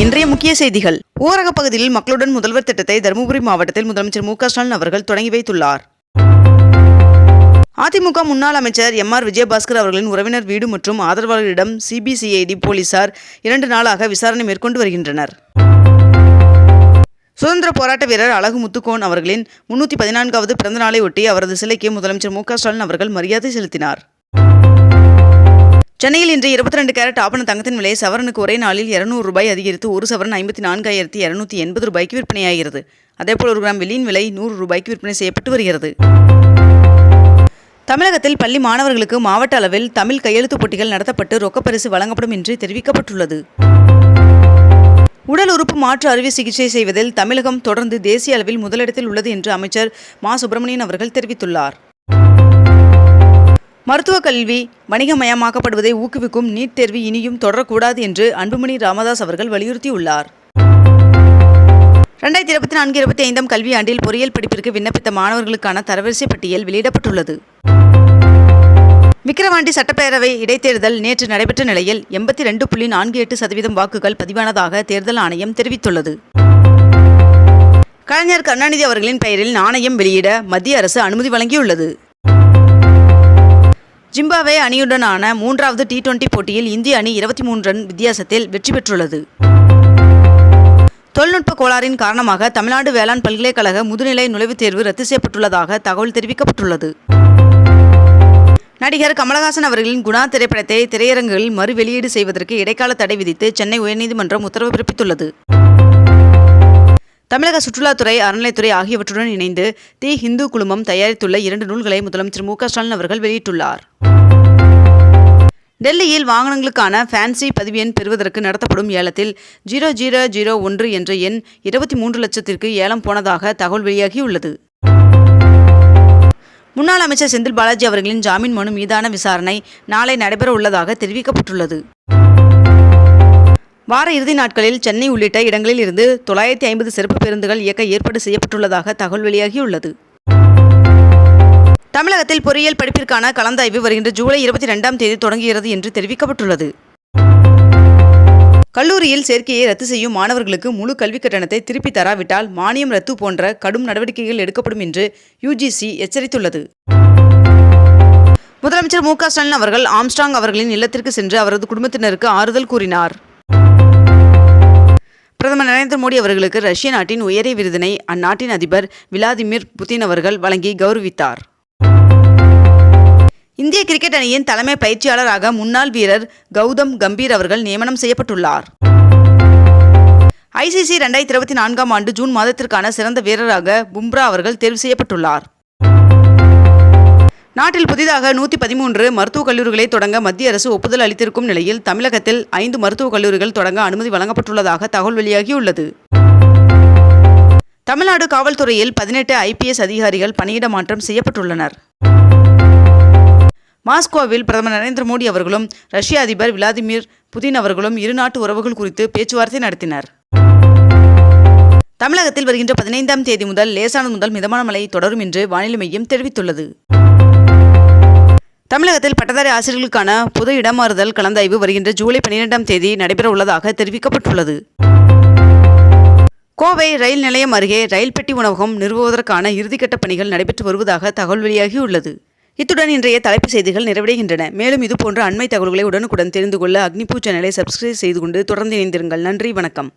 இன்றைய முக்கிய செய்திகள். ஊரக பகுதியில் மக்களுடன் முதல்வர் திட்டத்தை தருமபுரி மாவட்டத்தில் முதலமைச்சர் மு ஸ்டாலின் அவர்கள் தொடங்கி வைத்துள்ளார். அதிமுக முன்னாள் அமைச்சர் எம் ஆர் விஜயபாஸ்கர் அவர்களின் உறவினர் வீடு மற்றும் ஆதரவாளர்களிடம் சிபிசிஐடி போலீசார் இரண்டு நாளாக விசாரணை மேற்கொண்டு வருகின்றனர். சுதந்திர போராட்ட வீரர் அழகு முத்துக்கோன் அவர்களின் முன்னூற்றி பதினான்காவது பிறந்த நாளை ஒட்டி அவரது சிலைக்கு முதலமைச்சர் மு ஸ்டாலின் அவர்கள் மரியாதை செலுத்தினார். சென்னையில் இன்று இருபத்தி ரெண்டு கேரட் ஆபண தங்கத்தின் விலை சவரனுக்கு ஒரே நாளில் இருநூறு ரூபாய் அதிகரித்து ஒரு சவரன் ஐம்பத்தி நான்காயிரத்தி இருநூத்தி எண்பது ரூபாய்க்கு விற்பனையாகிறது. அதேபோல் ஒரு கிராம் வெள்ளியின் விலை நூறு ரூபாய்க்கு விற்பனை செய்யப்பட்டு வருகிறது. தமிழகத்தில் பள்ளி மாணவர்களுக்கு மாவட்ட அளவில் தமிழ் கையெழுத்துப் போட்டிகள் நடத்தப்பட்டு ரொக்கப்பரிசு வழங்கப்படும் என்று தெரிவிக்கப்பட்டுள்ளது. உடல் உறுப்பு மாற்று அறுவை சிகிச்சை செய்வதில் தமிழகம் தொடர்ந்து தேசிய அளவில் முதலிடத்தில் உள்ளது என்று அமைச்சர் மா. சுப்பிரமணியன் அவர்கள் தெரிவித்துள்ளார். மருத்துவக் கல்வி வணிகமயமாக்கப்படுவதை ஊக்குவிக்கும் நீட் தேர்வு இனியும் தொடரக்கூடாது என்று அன்புமணி ராமதாஸ் அவர்கள் வலியுறுத்தியுள்ளார். ரெண்டாயிரத்தி இருபத்தி நான்கு இருபத்தி ஐந்தாம் கல்வியாண்டில் பொறியியல் படிப்பிற்கு விண்ணப்பித்த மாணவர்களுக்கான தரவரிசை பட்டியல் வெளியிடப்பட்டுள்ளது. விக்கிரவாண்டி சட்டப்பேரவை இடைத்தேர்தல் நேற்று நடைபெற்ற நிலையில் எண்பத்தி ரெண்டு புள்ளி நான்கு எட்டு சதவீதம் வாக்குகள் பதிவானதாக தேர்தல் ஆணையம் தெரிவித்துள்ளது. கலைஞர் கருணாநிதி அவர்களின் பெயரில் நாணயம் வெளியிட மத்திய அரசு அனுமதி வழங்கியுள்ளது. ஜிம்பாவே அணியுடனான மூன்றாவது டி டுவெண்டி போட்டியில் இந்திய அணி இருபத்தி மூன்று ரன் வித்தியாசத்தில் வெற்றி பெற்றுள்ளது. தொழில்நுட்ப கோளாறின் காரணமாக தமிழ்நாடு வேளாண் பல்கலைக்கழக முதுநிலை நுழைவுத் தேர்வு ரத்து செய்யப்பட்டுள்ளதாக தகவல் தெரிவிக்கப்பட்டுள்ளது. நடிகர் கமலஹாசன் அவர்களின் குணா திரைப்படத்தை திரையரங்குகளில் மறு வெளியீடு செய்வதற்கு இடைக்கால தடை விதித்து சென்னை உயர்நீதிமன்றம் உத்தரவு பிறப்பித்துள்ளது. தமிழக சுற்றுலாத்துறை அறநிலைத்துறை ஆகியவற்றுடன் இணைந்து தி ஹிந்து குழுமம் தயாரித்துள்ள இரண்டு நூல்களை முதலமைச்சர் மு ஸ்டாலின் அவர்கள் வெளியிட்டுள்ளார். டெல்லியில் வாகனங்களுக்கான ஃபேன்சி பதிவு எண் பெறுவதற்கு நடத்தப்படும் ஏலத்தில் ஜீரோ ஜீரோ ஜீரோ ஒன்று என்ற எண் இருபத்தி மூன்று லட்சத்திற்கு ஏலம் போனதாக தகவல் வெளியாகியுள்ளது. முன்னாள் அமைச்சர் செந்தில் பாலாஜி அவர்களின் ஜாமீன் மனு மீதான விசாரணை நாளை நடைபெற உள்ளதாக தெரிவிக்கப்பட்டுள்ளது. வார இறுதி நாட்களில் சென்னை உள்ளிட்ட இடங்களில் இருந்து தொள்ளாயிரத்தி ஐம்பது சிறப்பு பேருந்துகள் இயக்க ஏற்பாடு செய்யப்பட்டுள்ளதாக தகவல் வெளியாகியுள்ளது. தமிழகத்தில் பொறியியல் படிப்பிற்கான கலந்தாய்வு வருகின்ற ஜூலை இருபத்தி ரெண்டாம் தேதி தொடங்குகிறது என்று தெரிவிக்கப்பட்டுள்ளது. கல்லூரியில் சேர்க்கையை ரத்து செய்யும் மாணவர்களுக்கு முழு கல்விக் கட்டணத்தை திருப்பி தராவிட்டால் மானியம் ரத்து போன்ற கடும் நடவடிக்கைகள் எடுக்கப்படும் என்று யுஜிசி எச்சரித்துள்ளது. முதலமைச்சர் மு க ஸ்டாலின் அவர்கள் ஆம்ஸ்டாங் அவர்களின் இல்லத்திற்கு சென்று அவரது குடும்பத்தினருக்கு ஆறுதல் கூறினார். பிரதமர் நரேந்திர மோடி அவர்களுக்கு ரஷ்ய நாட்டின் உயரிய விருதினை அந்நாட்டின் அதிபர் விளாதிமிர் புதின் அவர்கள் வழங்கி கௌரவித்தார். இந்திய கிரிக்கெட் அணியின் தலைமை பயிற்சியாளராக முன்னாள் வீரர் கௌதம் கம்பீர் அவர்கள் நியமனம் செய்யப்பட்டுள்ளார். ஐசிசி ரெண்டாயிரத்தி இருபத்தி நான்காம் ஆண்டு ஜூன் மாதத்திற்கான சிறந்த வீரராக பும்ரா அவர்கள் தேர்வு செய்யப்பட்டுள்ளார். நாட்டில் புதிதாக நூற்றி பதிமூன்று மருத்துவக் கல்லூரிகளை தொடங்க மத்திய அரசு ஒப்புதல் அளித்திருக்கும் நிலையில் தமிழகத்தில் ஐந்து மருத்துவக் கல்லூரிகள் தொடங்க அனுமதி வழங்கப்பட்டுள்ளதாக தகவல் வெளியாகியுள்ளது. தமிழ்நாடு காவல்துறையில் பதினெட்டு ஐபிஎஸ் அதிகாரிகள் பணியிட மாற்றம் செய்யப்பட்டுள்ளனர். மாஸ்கோவில் பிரதமர் நரேந்திர மோடி அவர்களும் ரஷ்ய அதிபர் விளாடிமிர் புதின் அவர்களும் இரு நாட்டு உறவுகள் குறித்து பேச்சுவார்த்தை நடத்தினர். தமிழகத்தில் வருகின்ற பதினைந்தாம் தேதி முதல் லேசானது முதல் மிதமான மழை தொடரும் என்று வானிலை மையம் தெரிவித்துள்ளது. தமிழகத்தில் பட்டதாரி ஆசிரியர்களுக்கான பொது இடமாறுதல் கலந்தாய்வு வருகின்ற ஜூலை பன்னிரெண்டாம் தேதி நடைபெற உள்ளதாக தெரிவிக்கப்பட்டுள்ளது. கோவை ரயில் நிலையம் அருகே ரயில் பெட்டி உணவகம் நிறுவுவதற்கான இறுதிக்கட்ட பணிகள் நடைபெற்று வருவதாக தகவல் வெளியாகியுள்ளது. இத்துடன் இன்றைய தலைப்புச் செய்திகள் நிறைவடைகின்றன. மேலும் இதுபோன்ற அண்மை தகவல்களை உடனுக்குடன் தெரிந்து கொள்ள அக்னிபூ சேனலை சப்ஸ்கிரைப் செய்து கொண்டு தொடர்ந்து இணைந்திருங்கள். நன்றி வணக்கம்.